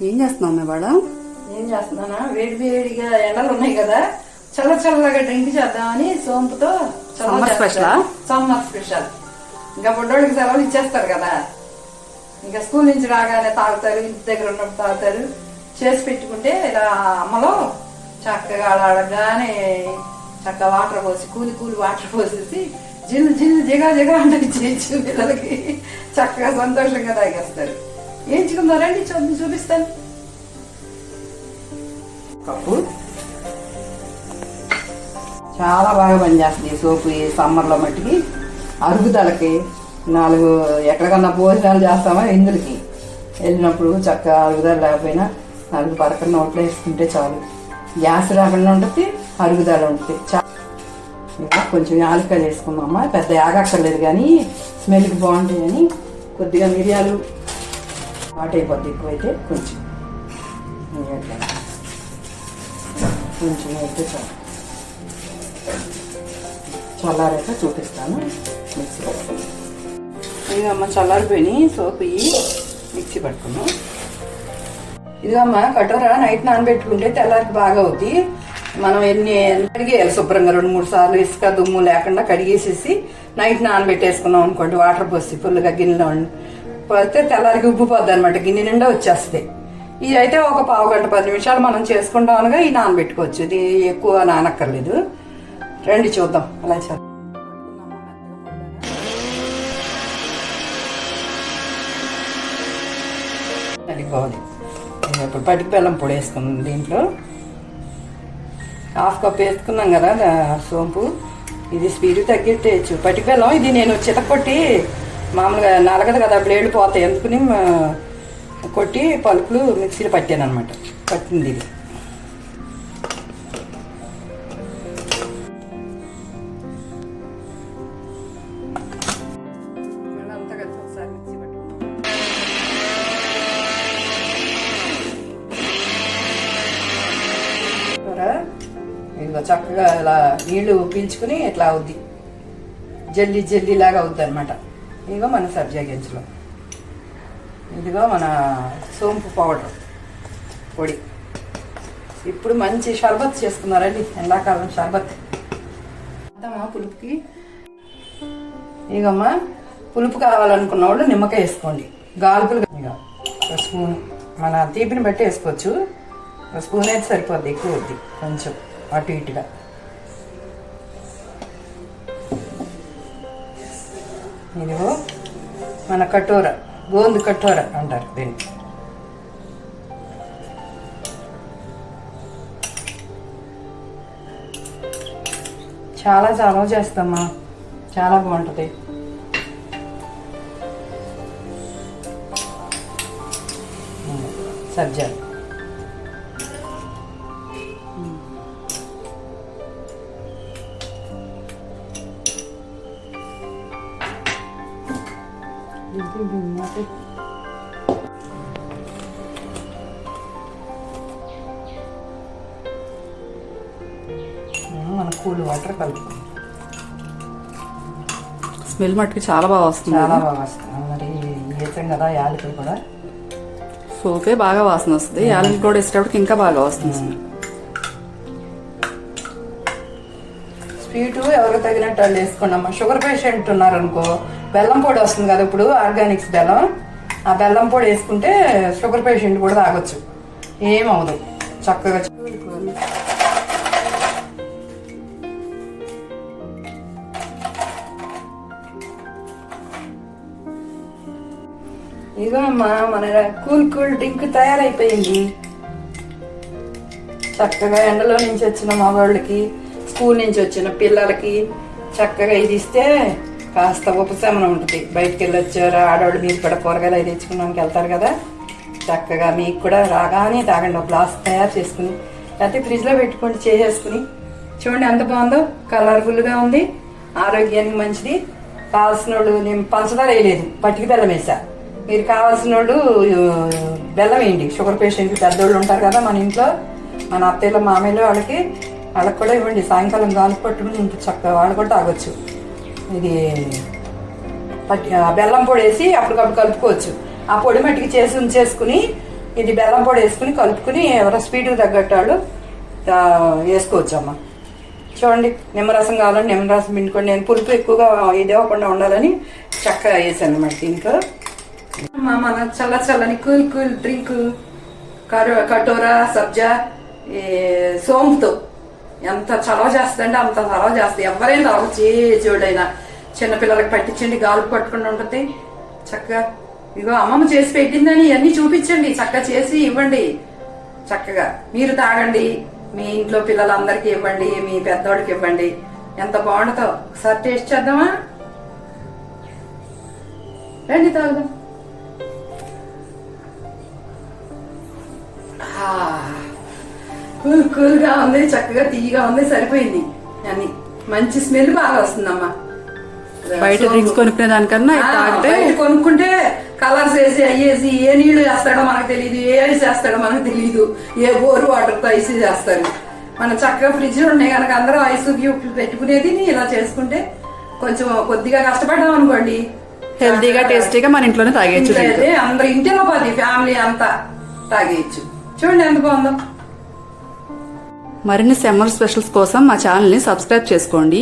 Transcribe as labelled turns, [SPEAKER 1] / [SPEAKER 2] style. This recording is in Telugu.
[SPEAKER 1] ఏం చేస్తున్నావు మేవాడ
[SPEAKER 2] ఏం చేస్తున్నానా? వేడి వేడిగా ఎండలు ఉన్నాయి కదా. చల్ల చల్లగా డ్రింక్ చేద్దామని సోంపుతో
[SPEAKER 1] special ఆ?
[SPEAKER 2] Summer special. ఇంకా బుడ్డోడికి సెలవులు ఇచ్చేస్తారు కదా. ఇంకా స్కూల్ నుంచి రాగానే తాగుతారు ఇంటి దగ్గర ఉన్నప్పుడు తాగుతారు. చేసి పెట్టుకుంటే ఇలా అమ్మలో చక్కగా అడగగానే చక్కగా వాటర్ పోసి కూలి కూలి వాటర్ పోసేసి జిల్ జిల్ జిగా జిగా అంటే చేయొచ్చు పిల్లలకి. చక్కగా సంతోషంగా తాగేస్తారు. ఏంచుకుందారండి చూద్దాం చూపిస్తాను. కప్పు? చాలా బాగా పనిచేస్తుంది సోపు ఈ సమ్మర్లో మట్టికి. అరుగుదలకి నాలుగు ఎక్కడికన్నా భోజనాలు చేస్తామా ఇందులకి. వెళ్ళినప్పుడు చక్కగా అరుగుదల లేకపోయినా నాలుగు పరకన్న నోట్లో వేసుకుంటే చాలు. గ్యాస్ రాకుండా ఉంటుంది అరుగుదల ఉంటుంది. చా ఇంకా కొంచెం యాలక్కాయలు వేసుకుందామా? పెద్ద యాగక్కర్లేదు కానీ స్మెల్కి బాగుంటాయి అని కొద్దిగా మిరియాలు వాట్ అయిపోద్ది ఎక్కువైతే కొంచెం. కొంచెం అయితే చాలు. చల్లారాక చూపిస్తాను మిక్సీ పట్టుకుని. ఇదమ్మ చల్లారిపోయినాయి సోపు ఇవి. మిక్సీ పట్టుకున్నాం. ఇదమ్మా కటోరా నైట్ నానబెట్టుకుంటే తెల్లారికి బాగా అవుద్ది మనం ఎన్ని కడిగేయాలి? శుభ్రంగా రెండు మూడు సార్లు ఇసుక దుమ్ము లేకుండా కడిగేసేసి నైట్ నానబెట్టేసుకున్నాం అనుకోండి వాటర్ పోసి ఫుల్గా గిన్నెలో పోతే తెల్లారికి ఉబ్బిపోద్ది అనమాట గిన్నె నిండా వచ్చేస్తుంది. ఇది అయితే ఒక పావు గంట పది నిమిషాలు మనం చేసుకుంటాం అనగా ఈ నానబెట్టుకోవచ్చు. ఇది ఎక్కువ నానక్కర్లేదు. రండి చూద్దాం. అలా చేద్దాం అది ఇప్పుడు పటికి బెల్లం పొడి వేసుకున్నాం దీంట్లో. హాఫ్ కప్ వేసుకున్నాం కదా సోంపు. ఇది స్పీడ్ తగ్గిట్టేయచ్చు పటికి బెల్లం ఇది నేను చితకొట్టి మామూలుగా నలగదు కదా బ్లేడ్లు పోతాయి. అందుకుని కొట్టి పలుకులు మిక్సీలో పట్టాను అనమాట పట్టింది ఇది. చక్కగా ఇలా నీళ్ళు పీల్చుకుని ఇట్లా అవుద్ది. జల్లి జల్లి లాగా అవుద్ది అనమాట ఇదిగో మన సబ్జా గింజలు ఇదిగో మన సోంపు పౌడర్ పొడి. ఇప్పుడు మంచి షర్బత్ చేసుకున్నారండి ఎండాకాలం షర్బత్. అద్దమ్మా పులుపుకి? ఇగమ్మా పులుపు కావాలనుకున్న వాళ్ళు నిమ్మకాయ వేసుకోండి. గాల్పులు ఇక ఒక స్పూన్. మన తీపిని బట్టి వేసుకోవచ్చు. ఒక స్పూన్ అయితే సరిపోద్ది ఎక్కువ వద్ది కొంచెం అటు ఇటుగా. ఇదిగో మన కటోర గోందు కటోర అంటారు దీన్ని. చాలా చాలా చేస్తామా? చాలా బాగుంటుంది. సబ్జా మన కూల్ వాటర్ కలుపుకుంటాం
[SPEAKER 1] స్మెల్ మట్టుకు చాలా బాగా వస్తుంది.
[SPEAKER 2] చాలా బాగా వస్తుంది. మరి వేసాం కదా యాలకులు కూడా.
[SPEAKER 1] సోపే బాగా వాసన వస్తుంది. యాలకి కూడా వేసేటప్పటికి ఇంకా బాగా వస్తుంది. స్మెల్
[SPEAKER 2] స్వీట్ ఎవరు తగినట్టు వాళ్ళు వేసుకోండి అమ్మా. షుగర్ పేషెంట్ ఉన్నారనుకో బెల్లం పొడి వస్తుంది కదా ఇప్పుడు ఆర్గానిక్స్ బెల్లం. ఆ బెల్లం పొడి వేసుకుంటే షుగర్ పేషెంట్ కూడా తాగొచ్చు. ఏమవదు చక్కగా ఇదిగో అమ్మా మన కూల్ కూల్ డ్రింక్ తయారైపోయింది. చక్కగా ఎండలో నుంచి వచ్చిన మగవాళ్ళకి స్కూల్ నుంచి వచ్చిన పిల్లలకి చక్కగా ఇది ఇస్తే కాస్త ఉపశమనం ఉంటుంది. బయటికి వెళ్ళి ఆడవాళ్ళు మీరు కూడా కూరగాయలు అవి తెచ్చుకున్నానికి వెళ్తారు కదా. చక్కగా మీకు కూడా రాగానే తాగండి. ఒక గ్లాస్ తయారు చేసుకుని లేకపోతే ఫ్రిడ్జ్లో పెట్టుకొని చేసేసుకుని. చూడండి ఎంత బాగుందో. కలర్ఫుల్గా ఉంది. ఆరోగ్యానికి మంచిది. కావాల్సిన వాళ్ళు నేను పంచదార వేయలేదు. పట్టిక బెల్లం వేసా. మీరు కావాల్సిన వాళ్ళు బెల్లం వేయండి. షుగర్ పేషెంట్ పెద్దోళ్ళు ఉంటారు కదా మన ఇంట్లో. మన అత్తయ్యలు మామయ్యలు వాళ్ళకి వాళ్ళకి కూడా ఇవ్వండి. సాయంకాలం గాలి పట్టుకుని ఇంత చక్కగా వాళ్ళు కూడా తాగొచ్చు. ఇది బెల్లం పొడి వేసి అప్పటికప్పుడు కలుపుకోవచ్చు. ఆ పొడి మట్టికి చేసి ఉంచేసుకుని ఇది బెల్లం పొడి వేసుకుని కలుపుకుని ఎవరో స్పీడ్కి తగ్గట్టు వాళ్ళు వేసుకోవచ్చు అమ్మ చూడండి నిమ్మరసం కావాలని నిమ్మరసం పిండుకోండి. నేను పులుపు ఎక్కువగా ఇది అవ్వకుండా ఉండాలని చక్కగా వేసాను అనమాట దీంట్లో. మా మన చల్ల చల్లని కూల్ కూల్ డ్రింక్ కరో కటోరా సబ్జా ఈ సోంపుతో. ఎంత చలవ చేస్తుందంటే అంత చలవ చేస్తుంది. ఎవరైనా తాగొచ్చు ఏ చూడైనా చిన్నపిల్లలకి పట్టించండి గాలు పట్టుకుని ఉంటుంది. చక్కగా ఇగో అమ్మమ్మ చేసి పెట్టిందని ఇవన్నీ చూపించండి. చక్కగా చేసి ఇవ్వండి. చక్కగా మీరు తాగండి. మీ ఇంట్లో పిల్లలందరికీ ఇవ్వండి. మీ పెద్దోడికి ఇవ్వండి. ఎంత బాగుంటుందో. ఒకసారి టేస్ట్ చేద్దామా? రండి తాగుదాం. కూల్ కూల్గా ఉంది చక్కగా తీయగా ఉంది సరిపోయింది. అని మంచి స్మెల్ బాగా వస్తుందమ్మా.
[SPEAKER 1] బయట. డ్రింక్స్ కొనుక్కునే దానికన్నా తాగితే
[SPEAKER 2] కొనుక్కుంటే కలర్స్ వేసి అయ్యేసి ఏ నీళ్ళు వేస్తాడో మనకు తెలియదు ఏ ఐస్ వేస్తాడో మనకు తెలియదు ఏ బోరు వాటర్తో ఐస్ చేస్తారు మన చక్కగా ఫ్రిడ్జ్లో ఉన్నాయి కనుక అందరూ ఐస్ పెట్టుకునేది ఇలా చేసుకుంటే కొంచెం కొద్దిగా కష్టపడ్డాం అనుకోండి.
[SPEAKER 1] హెల్తీగా టేస్టీగా మన ఇంట్లోనే తాగేయచ్చు
[SPEAKER 2] అందరు ఇంటిలో పది ఫ్యామిలీ అంతా తాగేయచ్చు. చూడండి ఎంత బాగుందో.
[SPEAKER 1] మరిన్ని సమ్మర్ స్పెషల్స్ కోసం మా ఛానల్ని సబ్స్క్రైబ్ చేసుకోండి.